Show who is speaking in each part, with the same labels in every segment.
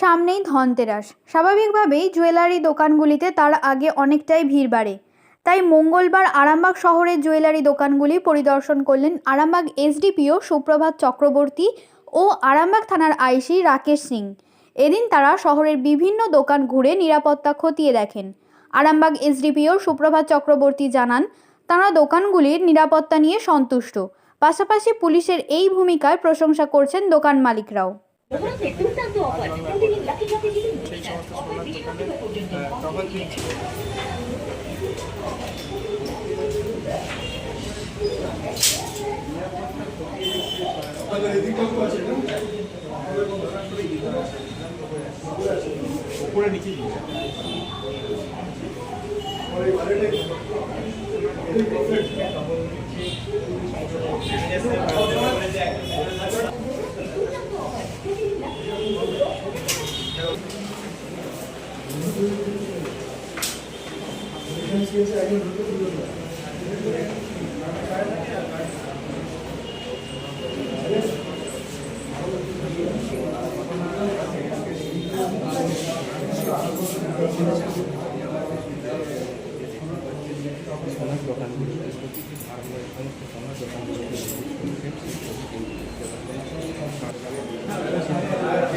Speaker 1: সামনেই ধনতেরাস। স্বাভাবিকভাবেই জুয়েলারি দোকানগুলিতে তার আগে অনেকটাই ভিড় বাড়ে। তাই মঙ্গলবার আরামবাগ শহরের জুয়েলারি দোকানগুলি পরিদর্শন করলেন আরামবাগ এসডিপিও সুপ্রভাত চক্রবর্তী ও আরামবাগ থানার আইসি রাকেশ সিং। এদিন তারা শহরের বিভিন্ন দোকান ঘুরে নিরাপত্তা খতিয়ে দেখেন। আরামবাগ এসডিপিও সুপ্রভাত চক্রবর্তী জানান, তারা দোকানগুলির নিরাপত্তা নিয়ে সন্তুষ্ট। পাশাপাশি পুলিশের এই ভূমিকার প্রশংসা করছেন দোকান মালিকরাও।
Speaker 2: এদিকে আছে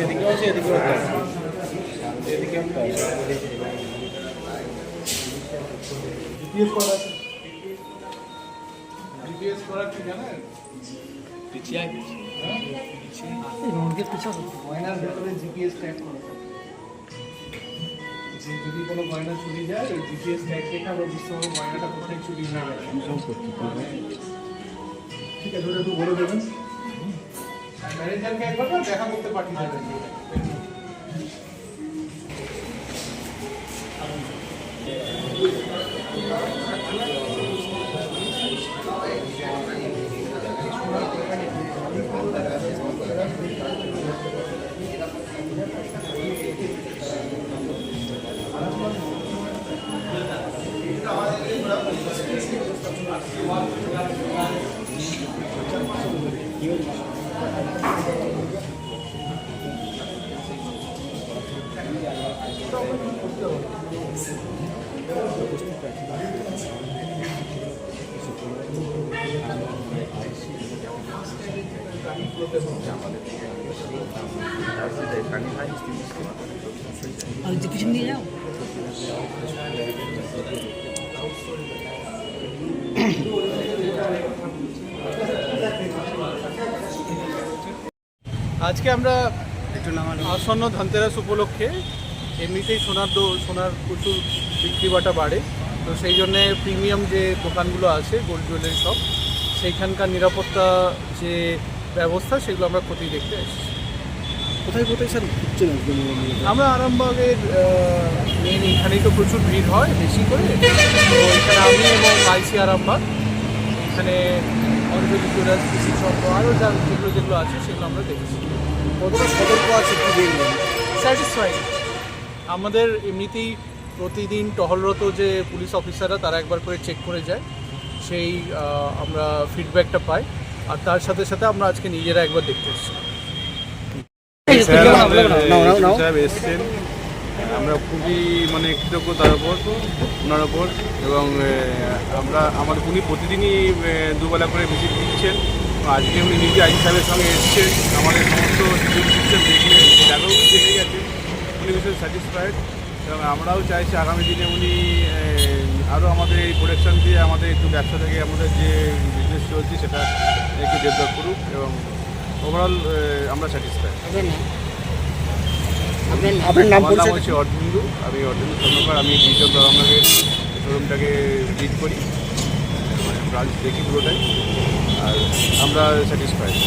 Speaker 2: এদিকে আছে এদিকে একটা জিপিএস করা আছে। জিপিএস করা কি জানেন? পিছিয়ে গয়নার ভেতরে জিপিএস ট্যাগ করা থাকে। যে যদি কোনো গয়না চুরি যায় ওই জিপিএস ট্যাগ দেখে আমরা বুঝতে পারব গয়নাটা কোথায় চুরি হয়ে গেছে। ঠিক আছে ওটা একটু বলে দেবেন। ম্যানেজারকে একবার দেখা করতে পাঠিয়ে দেবেন।
Speaker 3: আর যে পিছন দিয়ে যাও
Speaker 2: আজকে আমরা আসন্ন ধনতেরাস উপলক্ষে এমনিতেই সোনার দো সোনার প্রচুর বিক্রি বাটা বাড়ে। তো সেই জন্যে প্রিমিয়াম যে দোকানগুলো আছে গোল্ড জুয়েলারি শপ সেইখানকার নিরাপত্তা যে ব্যবস্থা সেগুলো আমরা ক্ষতি দেখতে এসেছি
Speaker 4: কোথায় কোথায় স্যার? ঘুরছেন
Speaker 2: আমরা আরামবাগের মেন এখানেই তো প্রচুর ভিড় হয় বেশি করে। তো এখানে আমি এবং আইসি আরামবাগ। এখানে অঞ্জলি জুয়েলার্স কৃষি চন্দ্র আরও যা যেগুলো যেগুলো আছে সেগুলো আমরা দেখেছি।
Speaker 4: কতটা সতর্ক আছে কি দেখবেন
Speaker 2: স্যাটিসফাইড আমাদের এমনিতেই প্রতিদিন টহলরত যে পুলিশ অফিসাররা তারা একবার করে চেক করে যায়। সেই আমরা ফিডব্যাকটা পাই। আর তার সাথে সাথে আমরা আজকে নিজেরা একবার দেখতে এসেছি।
Speaker 5: এসছেন। আমরা খুবই মানে কৃতজ্ঞ তার উপর ওনার ওপর এবং আমরা আমাদের উনি প্রতিদিনই দুবেলা করে ভিজিট দিচ্ছেন। আজকে উনি নিজে আইন সাহেবের সঙ্গে এসছেন আমাদের সমস্ত সিস্টেম দেখলে জায়গাও উনি দেখে গেছেন উনি ভীষণ স্যাটিসফাইড এবং আমরাও চাইছি আগামী দিনে উনি আরও আমাদের এই প্রোডাকশন দিয়ে আমাদের একটু ব্যবসা থেকে আমাদের যে বিজনেস চলছে সেটা একটু ডেভেলপ করুক এবং ওভারঅল আমরা স্যাটিসফাইড
Speaker 4: আপনার আপনার নাম
Speaker 5: আমার নাম হচ্ছে অর্ধেন্দু আমি অর্ধেন্দু চন্দ্রকর আমি ডিজিটাল দরঙ্গাগের শোরুমটাকে লিড করি। মানে ব্রাঞ্চ দেখি পুরোটাই। আর আমরা স্যাটিসফাইড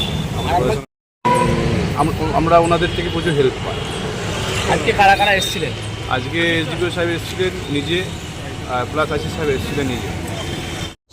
Speaker 5: আমরা ওনাদের থেকে প্রচুর হেল্প পাই।
Speaker 4: আজকে কারা কারা এসেছিলেন?
Speaker 5: আজকে এসডিপিও সাহেব এসেছিলেন নিজে প্লাস আশিস সাহেব এসেছিলেন নিজে।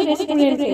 Speaker 6: রেস্টুরেন্টে